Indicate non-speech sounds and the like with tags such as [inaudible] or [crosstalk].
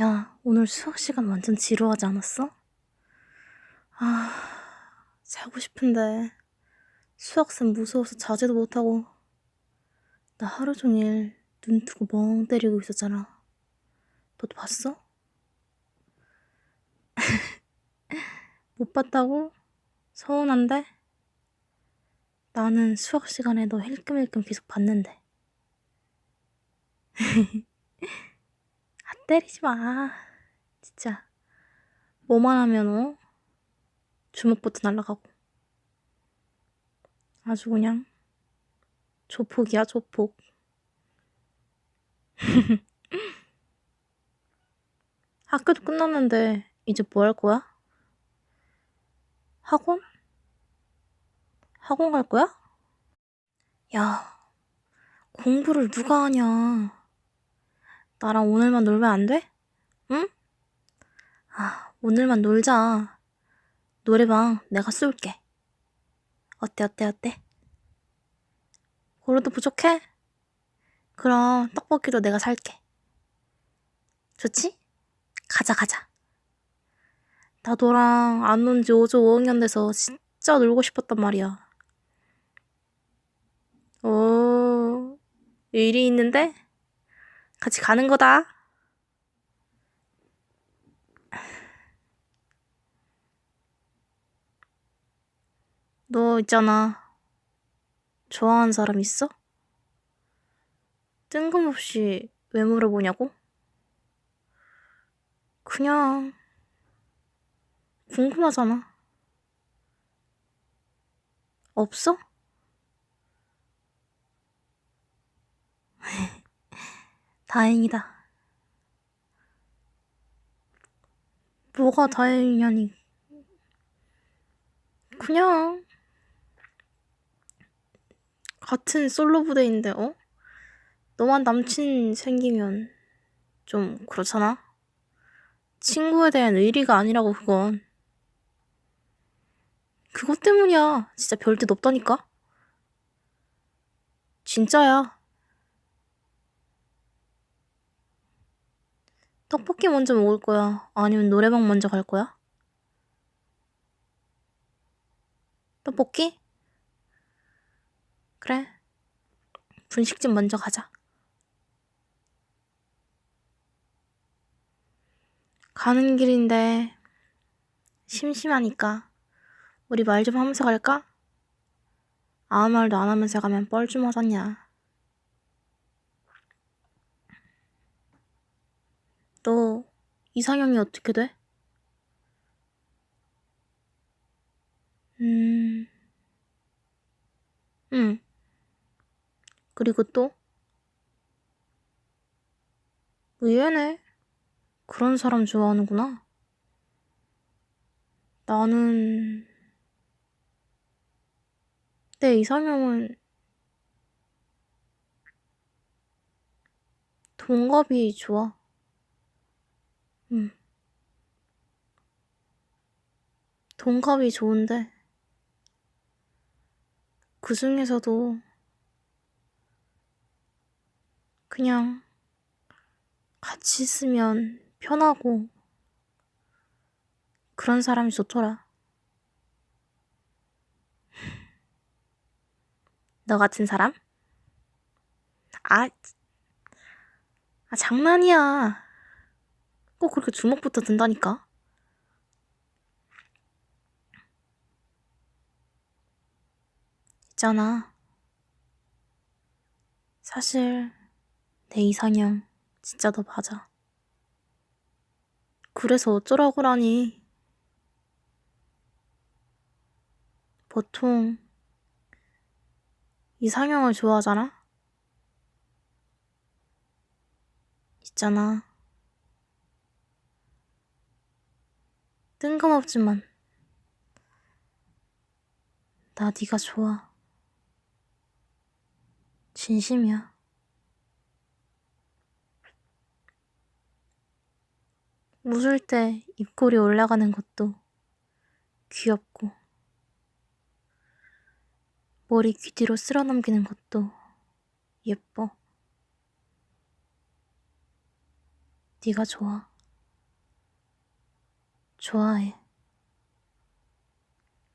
야, 오늘 수학 시간 완전 지루하지 않았어? 아, 자고 싶은데 수학쌤 무서워서 자제도 못하고 나 하루 종일 눈 뜨고 멍 때리고 있었잖아. 너도 봤어? [laughs] 못 봤다고? 서운한데? 나는 수학 시간에 너 힐끔힐끔 계속 봤는데. [laughs] 아, 때리지 마. 진짜. 뭐만 하면, 어? 주먹부터 날아가고. 아주 그냥, 조폭이야, 조폭. [laughs] 학교도 끝났는데, 이제 뭐 할 거야? 학원? 학원 갈 거야? 야, 공부를 누가 하냐. 나랑 오늘만 놀면 안 돼? 응? 아, 오늘만 놀자. 노래방 내가 쏠게. 어때, 어때, 어때? 그래도 부족해? 그럼 떡볶이도 내가 살게. 좋지? 가자, 가자. 나 너랑 안 논 지 5조 5학년 돼서 진짜 놀고 싶었단 말이야. 오, 일이 있는데? 같이 가는 거다. 너 있잖아. 좋아하는 사람 있어? 뜬금없이 왜 물어보냐고? 그냥 궁금하잖아. 없어? 다행이다. 뭐가 다행이냐니. 그냥 같은 솔로 부대인데, 어? 너만 남친 생기면 좀 그렇잖아? 친구에 대한 의리가 아니라고, 그건. 그것 때문이야. 진짜 별뜻 없다니까? 진짜야. 떡볶이 먼저 먹을 거야? 아니면 노래방 먼저 갈 거야? 떡볶이? 그래. 분식집 먼저 가자. 가는 길인데 심심하니까 우리 말 좀 하면서 갈까? 아무 말도 안 하면서 가면 뻘쭘 하잖냐. 너 이상형이 어떻게 돼? 음, 응. 그리고 또? 의외네. 그런 사람 좋아하는구나. 나는, 내 이상형은 동갑이 좋아. 응. 동갑이 좋은데, 그 중에서도 그냥 같이 있으면 편하고 그런 사람이 좋더라. 너 같은 사람? 아, 아 장난이야. 꼭 그렇게 주먹부터 든다니까. 있잖아. 사실 내 이상형 진짜 너 맞아. 그래서 어쩌라고라니. 보통 이상형을 좋아하잖아? 있잖아. 뜬금없지만 나 네가 좋아. 진심이야. 웃을 때 입꼬리 올라가는 것도 귀엽고 머리 귀 뒤로 쓸어 넘기는 것도 예뻐. 네가 좋아. 좋아해.